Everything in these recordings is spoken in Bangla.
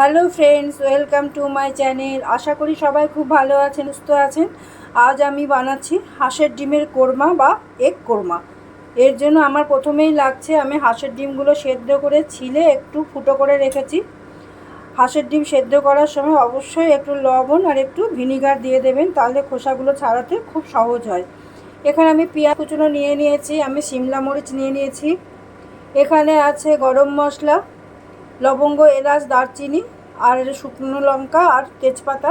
Hello friends welcome to my channel আশা করি সবাই খুব ভালো আছেন, সুস্থ আছেন। আজ আমি বানাচ্ছি হাঁসের ডিমের কোরমা বা এগ কোরমা। এর জন্য আমার প্রথমেই লাগছে আমি হাঁসের ডিমগুলো সেদ্ধ করে ছিলে একটু ফুটো করে রেখেছি। হাঁসের ডিম সেদ্ধ করার সময় অবশ্যই একটু লবণ আর একটু ভিনিগার দিয়ে দেবেন, তাহলে খোসাগুলো ছাড়াতে খুব সহজ হয়। এখানে আমি পেঁয়াজ কুচুনো নিয়ে নিয়েছি, আমি শিমলা মরিচ নিয়ে নিয়েছি। এখানে আছে গরম মশলা লবঙ্গ, এলাচ, দারচিনি আর শুকনো লঙ্কা আর তেজপাতা।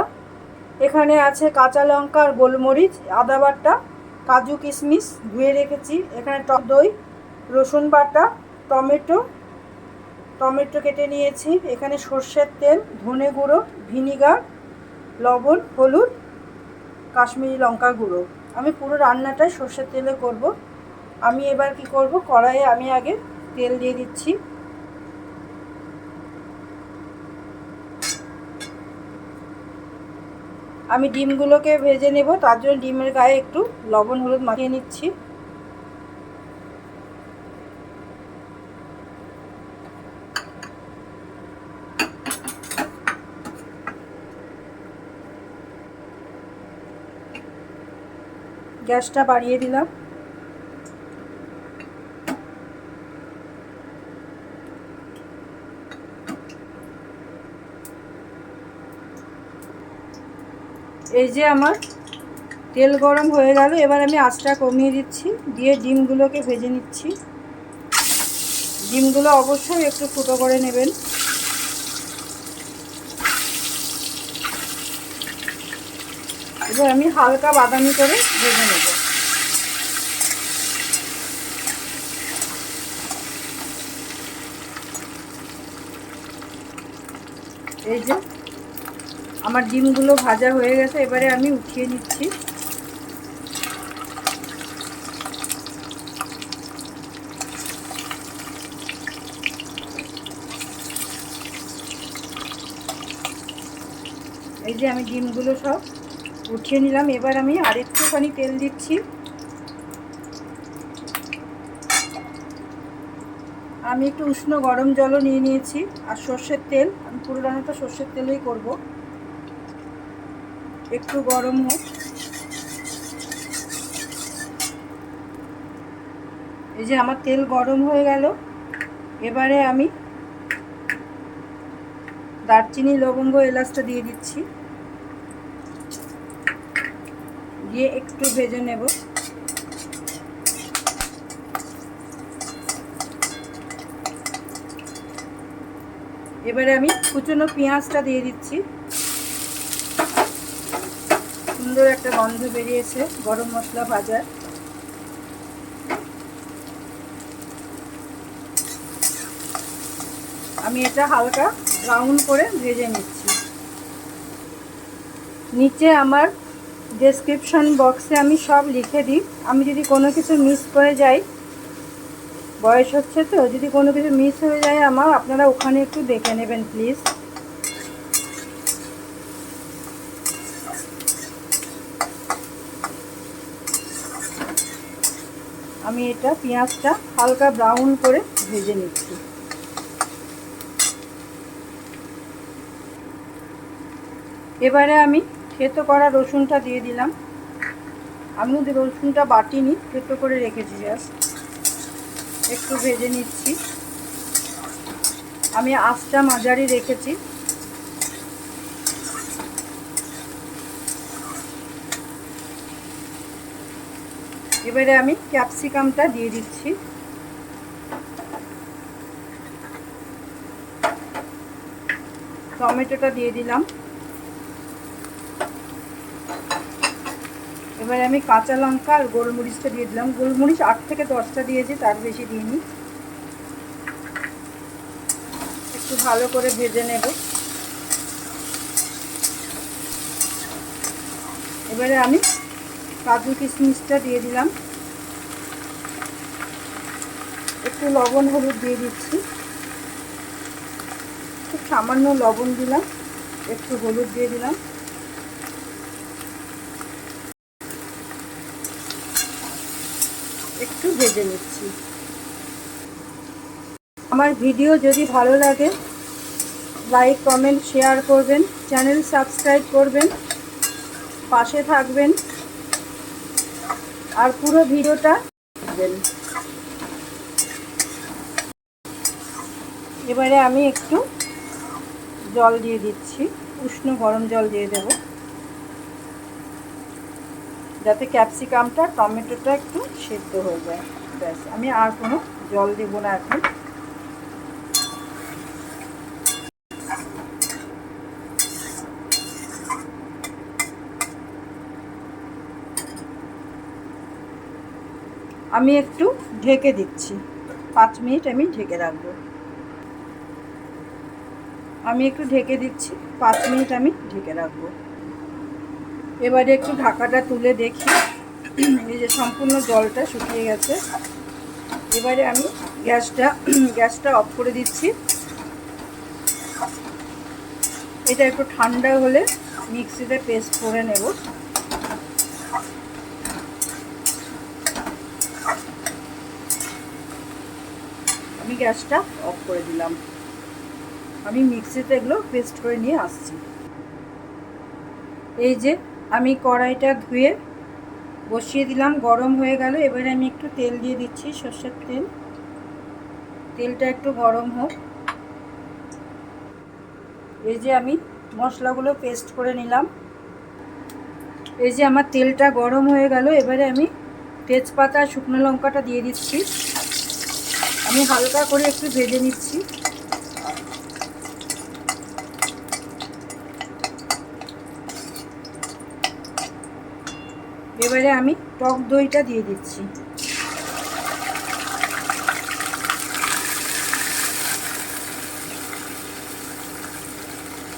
এখানে আছে কাঁচা লঙ্কা আর গোলমরিচ, আদা বাটা, কাজু কিশমিশ, ধুয়ে রেখেছি। এখানে টক দই, রসুন বাটা, টমেটো টমেটো কেটে নিয়েছি। এখানে সর্ষের তেল, ধনে গুঁড়ো, ভিনিগার, লবণ, হলুদ, কাশ্মীরি লঙ্কা গুঁড়ো। আমি পুরো রান্নাটাই সর্ষের তেলে করব। আমি এবার কি করব? কড়াইয়ে আমি আগে তেল দিয়ে দিচ্ছি। আমি ডিমগুলোকে ভেজে নেব, তার জন্য ডিমের গায়ে একটু লবণ, হলুদ মাখিয়ে নিচ্ছি। গ্যাসটা বাড়িয়ে দিলাম। এই যে আমার তেল গরম হয়ে গেল, এবার আমি আঁচটা কমিয়ে দিচ্ছি, দিয়ে ডিমগুলোকে ভেজে নিচ্ছি। ডিমগুলো অবশ্যই একটু ফুটো করে নেবেন। এবার আমি হালকা বাদামি করে ভেজে নেব। এই যে আমার ডিমগুলো ভাজা হয়ে গেছে, এবারে আমি উঠিয়ে নিচ্ছি। এই যে আমি ডিমগুলো সব উঠিয়ে নিলাম, এবার আমি আরেকটুখানি তেল দিচ্ছি। আমি একটু উষ্ণ গরম জলও নিয়ে নিয়েছি, আর সর্ষের তেল, আমি পুরো রান্নাটা সর্ষের তেলেই করব। একটু গরম হোক। এই যে আমার তেল গরম হয়ে গেল। এবারে আমি দারচিনি, লবঙ্গ, এলাচটা দিয়ে দিচ্ছি। দিয়ে একটু ভেজে নেব। এবারে আমি কুচনো পেঁয়াজটা দিয়ে দিচ্ছি। সুন্দর একটা গন্ধ বেরিয়েছে, গরম মশলা ভাজার। আমি এটা হালকা ব্রাউন করে ভেজে নিচ্ছি। নিচে আমার ডেসক্রিপশন বক্সে আমি সব লিখে দিই। আমি যদি কোনো কিছু মিস করে যাই, বয়স হচ্ছে তো, যদি কোনো কিছু মিস হয়ে যায় আমার আপনারা ওখানে একটু দেখে নেবেন প্লিজ আমি এটা পেঁয়াজটা হালকা ব্রাউন করে ভেজে নিচ্ছি। এবারে আমি থেতো করা রসুনটা দিয়ে দিলাম। আমি রসুনটা বাটিনি, থেতো করে রেখেছি জাস্ট একটু ভেজে নিচ্ছি। আমি আঁচটা মাঝারি রেখেছি। এবারে আমি ক্যাপসিকামটা দিয়ে দিচ্ছি। টমেটোটা দিয়ে দিলাম। এবারে আমি কাঁচা লঙ্কা আর গোলমরিচটা দিয়ে দিলাম। গোলমরিচ আট থেকে দশটা দিয়েছি, তার বেশি দিইনি। একটু ভালো করে ভেজে নেব। এবারে আমি কাজু কিশমিশটা দিয়ে দিলাম। একটু লবণ হলুদ দিয়ে দিচ্ছি। খুব সামান্য লবণ দিলাম, একটু হলুদ দিয়ে দিলাম। একটু ভেজে নিচ্ছি। আমার ভিডিও যদি ভালো লাগে, লাইক, কমেন্ট, শেয়ার করবেন, চ্যানেল সাবস্ক্রাইব করবেন, পাশে থাকবেন। আর পুরো ভিডিওটা এবারে আমি একটু জল দিয়ে দিচ্ছি, উষ্ণ গরম জল দিয়ে দেব। যাতে ক্যাপসিকামটা, টমেটোটা একটু সেদ্ধ হয়ে যায়। ব্যাস, আমি আর কোনো জল দেবো না এখন। আমি একটু ঢেকে দিচ্ছি। পাঁচ মিনিট আমি ঢেকে রাখব। আমি একটু ঢেকে দিচ্ছি। পাঁচ মিনিট আমি ঢেকে রাখব। এবারে একটু ঢাকাটা তুলে দেখি। এই যে সম্পূর্ণ জলটা শুকিয়ে গেছে। এবারে আমি গ্যাসটা গ্যাসটা অফ করে দিচ্ছি। এটা একটু ঠান্ডা হলে মিক্সিতে পেস্ট করে নেব। গ্যাসটা অফ করে দিলাম। আমি মিক্সিতে এগুলো পেস্ট করে নিয়ে আসছি। এই যে আমি কড়াইটা ধুয়ে বসিয়ে দিলাম, গরম হয়ে গেল। এবারে আমি একটু তেল দিয়ে দিচ্ছি, সর্ষের তেল। তেলটা একটু গরম হোক। এই যে আমি মশলাগুলো পেস্ট করে নিলাম। এই যে আমার তেলটা গরম হয়ে গেল, এবারে আমি তেজপাতা, শুকনো লঙ্কাটা দিয়ে দিচ্ছি। আমি হালকা করে একটু ভেজে নিচ্ছি। এবারে আমি টক দইটা দিয়ে দিচ্ছি।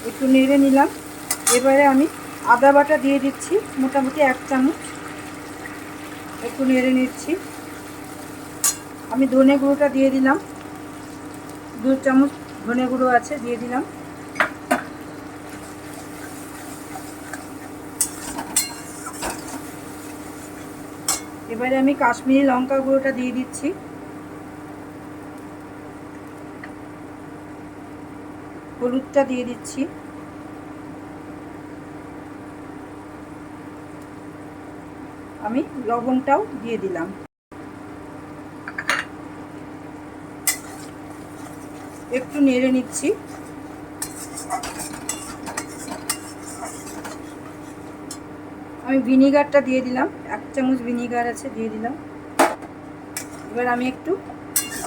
একটু নেড়ে নিলাম। এবারে আমি আদা বাটা দিয়ে দিচ্ছি, মোটামুটি এক চামচ। একটু নেড়ে নিচ্ছি। আমি ধনে গুঁড়োটা দিয়ে দিলাম। দু চামচ ধনে গুঁড়ো আছে, দিয়ে দিলাম। এবারে আমি কাশ্মীরি লঙ্কা গুঁড়োটা দিয়ে দিচ্ছি। হলুদটা দিয়ে দিচ্ছি। আমি লবণটাও দিয়ে দিলাম। একটু নেড়ে নিচ্ছি। আমি ভিনিগারটা দিয়ে দিলাম, এক চামচ ভিনিগার আছে দিয়ে দিলাম। এবার আমি একটু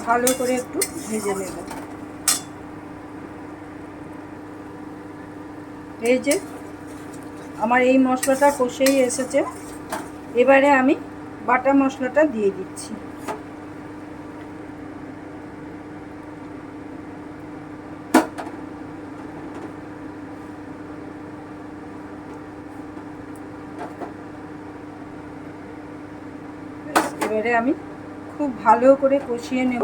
ভালো করে একটু ভেজে নেব। এই যে আমার এই মশলাটা কষেই এসেছে। এবারে আমি বাটা মশলাটা দিয়ে দিচ্ছি। এবারে আমি খুব ভালো করে কষিয়ে নেব।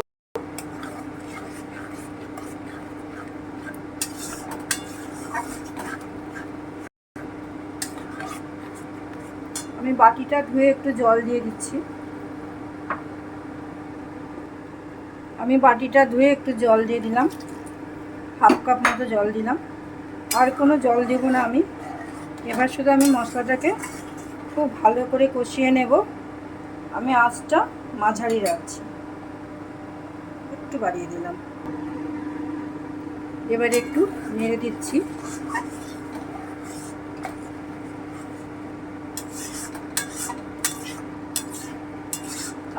আমি বাটিটা ধুয়ে একটু জল দিয়ে দিচ্ছি। আমি বাটিটা ধুয়ে একটু জল দিয়ে দিলাম। হাফ কাপ মতো জল দিলাম। আর কোনো জল দেব না আমি। এবার শুধু আমি মশলাটাকে খুব ভালো করে কষিয়ে নেব। আমি আঁচটা মাঝারি রাখছি। একটু বাড়িয়ে দিলাম। এবারে একটু নেড়ে দিচ্ছি।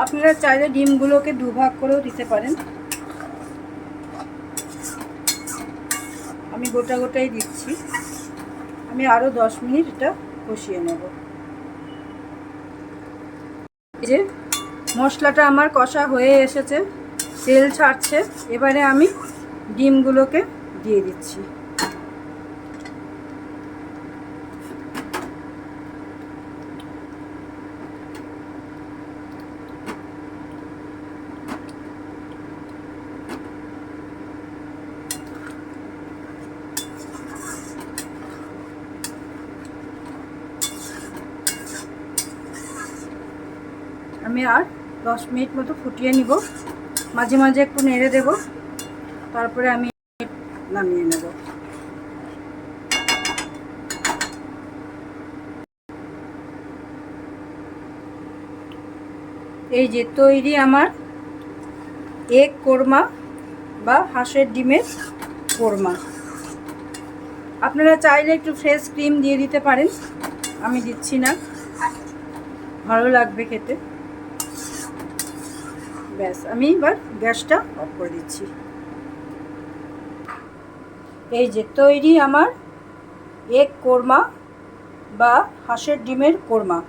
আপনারা চাইলে ডিমগুলোকে দুভাগ করেও দিতে পারেন। আমি গোটা গোটাই দিচ্ছি। আমি আরও দশ মিনিট এটা কষিয়ে নেব। এই যে মশলাটা আমার কষা হয়ে এসেছে তেল ছাড়ছে এবারে আমি ডিমগুলোকে দিয়ে দিচ্ছি। আমি আর দশ মিনিট মতো ফুটিয়ে নিব। মাঝে মাঝে একটু নেড়ে দেব। তারপরে আমি নামিয়ে নেব। এই যে তৈরি আমার এগ কোরমা বা হাঁসের ডিমের কোরমা। আপনারা চাইলে একটু ফ্রেশ ক্রিম দিয়ে দিতে পারেন। আমি দিচ্ছি না। ভালো লাগবে খেতে। ব্যাস, আমি এবার গ্যাসটা অফ করে দিচ্ছি। এই যে তৈরি আমার এগ কোরমা বা হাঁসের ডিমের korma.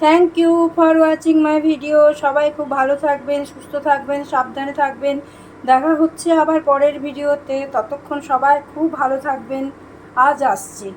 Thank you for watching my video সবাই খুব ভালো থাকবেন, সুস্থ থাকবেন, সাবধানে থাকবেন। দেখা হচ্ছে আবার পরের ভিডিওতে ততক্ষণ সবাই খুব ভালো থাকবেন। আজ আসছি।